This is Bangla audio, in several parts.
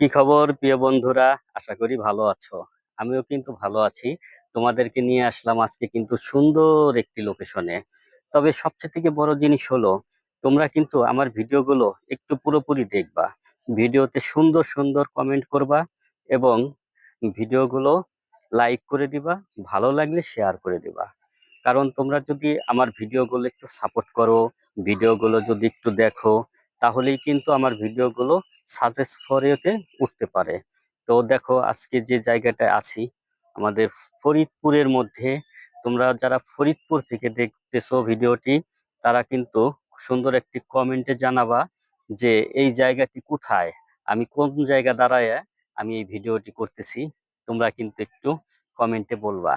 কি খবর, প্রিয় বন্ধুরা? আশা করি ভালো আছো। আমিও কিন্তু ভালো আছি। তোমাদেরকে নিয়ে আসলাম আজকে কিন্তু সুন্দর একটি লোকেশনে তবে সবচেয়ে থেকে বড় জিনিস হলো, তোমরা কিন্তু আমার ভিডিওগুলো একটু পুরোপুরি দেখবা। ভিডিওতে সুন্দর সুন্দর কমেন্ট করবা এবং ভিডিওগুলো লাইক করে দিবা, ভালো লাগলে শেয়ার করে দিবা। কারণ তোমরা যদি আমার ভিডিওগুলো একটু সাপোর্ট করো, ভিডিওগুলো যদি একটু দেখো, তাহলেই কিন্তু আমার ভিডিওগুলো সাজেস্ট ফরেতে উঠতে পারে। তো দেখো, আজকে যে জায়গাটায় আছি, আমাদের ফরিদপুরের মধ্যে, তোমরা যারা ফরিদপুর থেকে দেখতেছো ভিডিওটি, তারা কিন্তু সুন্দর একটি কমেন্টে জানাবা যে, এই জায়গাটি কোথায়? আমি কোন জায়গা দাঁড়ায় আমি এই ভিডিওটি করতেছি? তোমরা কিন্তু একটু কমেন্টে বলবা।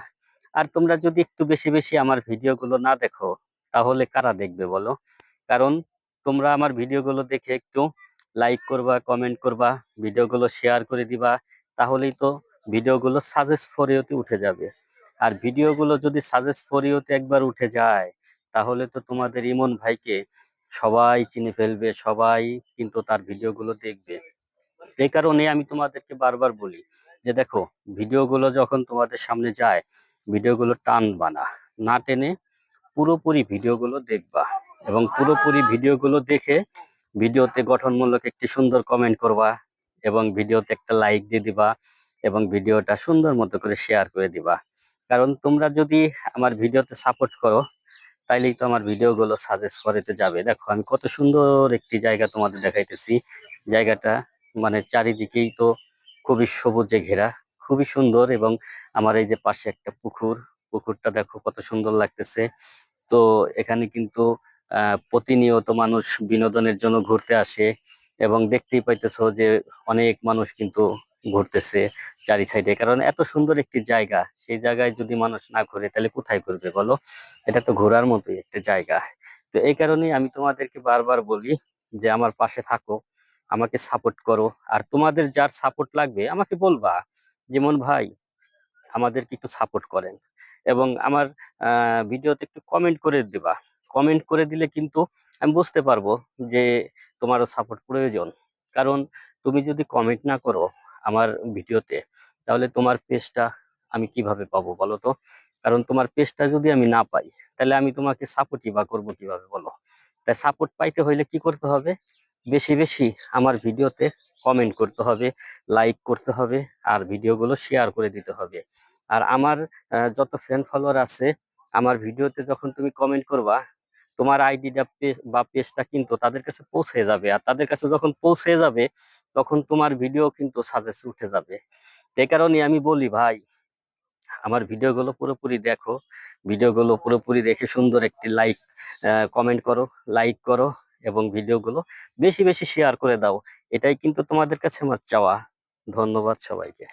আর তোমরা যদি একটু বেশি বেশি আমার ভিডিওগুলো না দেখো, তাহলে কারা দেখবে বলো? কারণ তোমরা আমার ভিডিওগুলো দেখে একটু লাইক করবা কমেন্ট করবা, ভিডিওগুলো শেয়ার করে দিবা, তাহলেই তো ভিডিওগুলো সাজেস্ট ফরিওতে উঠে যাবে। আর ভিডিওগুলো যদি সাজেস্ট ফরিওতে একবার উঠে যায়, তাহলে তো তোমাদের ইমন ভাইকে সবাই চিনে ফেলবে, সবাই কিন্তু তার ভিডিওগুলো দেখবে। এই কারণে আমি তোমাদেরকে বারবার বলি যে দেখো, ভিডিওগুলো যখন তোমাদের সামনে যায়, ভিডিওগুলো টানবা না না টেনে পুরোপুরি ভিডিওগুলো দেখবা এবং পুরোপুরি ভিডিওগুলো দেখে ভিডিওতে গঠনমূলক একটি সুন্দর কমেন্ট করবা এবং ভিডিওতে একটা লাইক দিয়ে দিবা এবং ভিডিওটা সুন্দর মতো করে শেয়ার করে দিবা। কারণ তোমরা যদি আমার ভিডিওতে সাপোর্ট করো, তাইলেই তো আমার ভিডিওগুলো সাজেস্ট করেতে যাবে। দেখো, আমি কত সুন্দর একটি জায়গা তোমাদের দেখাইতেছি। জায়গাটা মানে চারিদিকেই তো খুবই সবুজে ঘেরা, খুবই সুন্দর এবং আমার এই যে পাশে একটা পুকুর, পুকুরটা দেখো কত সুন্দর লাগতেছে। তো এখানে কিন্তু প্রতিনিয়ত মানুষ বিনোদনের জন্য ঘুরতে আসে এবং দেখতেই পাইতেছ যে অনেক মানুষ কিন্তু ঘুরতেছে চারি সাইডে। কারণ এত সুন্দর একটি জায়গা, সেই জায়গায় যদি মানুষ না ঘুরে তাহলে কোথায় ঘুরবে বলো? এটা তো ঘোরার মতোই একটা জায়গা। তো এই কারণেই আমি তোমাদেরকে বারবার বলি যে আমার পাশে থাকো, আমাকে সাপোর্ট করো। আর তোমাদের যার সাপোর্ট লাগবে, আমাকে বলবা যেমন ভাই, আমাদেরকে একটু সাপোর্ট করেন। এবং আমার ভিডিওতে একটু কমেন্ট করে দিবা। কমেন্ট করে দিলে কিন্তু আমি বুঝতে পারব যে তোমারও সাপোর্ট প্রয়োজন। কারণ তুমি যদি কমেন্ট না করো আমার ভিডিওতে, তাহলে তোমার পেজটা আমি কীভাবে পাবো বলো তো? কারণ তোমার পেজটা যদি আমি না পাই, তাহলে আমি তোমাকে সাপোর্টই বা করব কীভাবে বলো? তাই সাপোর্ট পাইতে হইলে কি করতে হবে? বেশি বেশি আমার ভিডিওতে কমেন্ট করতে হবে লাইক করতে হবে, আর ভিডিওগুলো শেয়ার করে দিতে হবে। আর আমার যত ফ্রেন্ড ফলোয়ার আছে, আমার ভিডিওতে যখন তুমি কমেন্ট করবা তোমার আইডিটা বা পেজটা কিন্তু তাদের কাছে পৌঁছে যাবে। আর তাদের কাছে যখন পৌঁছে যাবে, তখন তোমার ভিডিও কিন্তু সাজেস্ট উঠে যাবে। এই কারণে আমি বলি, ভাই, আমার ভিডিওগুলো পুরোপুরি দেখো। ভিডিওগুলো পুরোপুরি দেখে সুন্দর একটি লাইক কমেন্ট করো লাইক করো এবং ভিডিওগুলো বেশি বেশি শেয়ার করে দাও। এটাই কিন্তু তোমাদের কাছে আমার চাওয়া। ধন্যবাদ সবাইকে।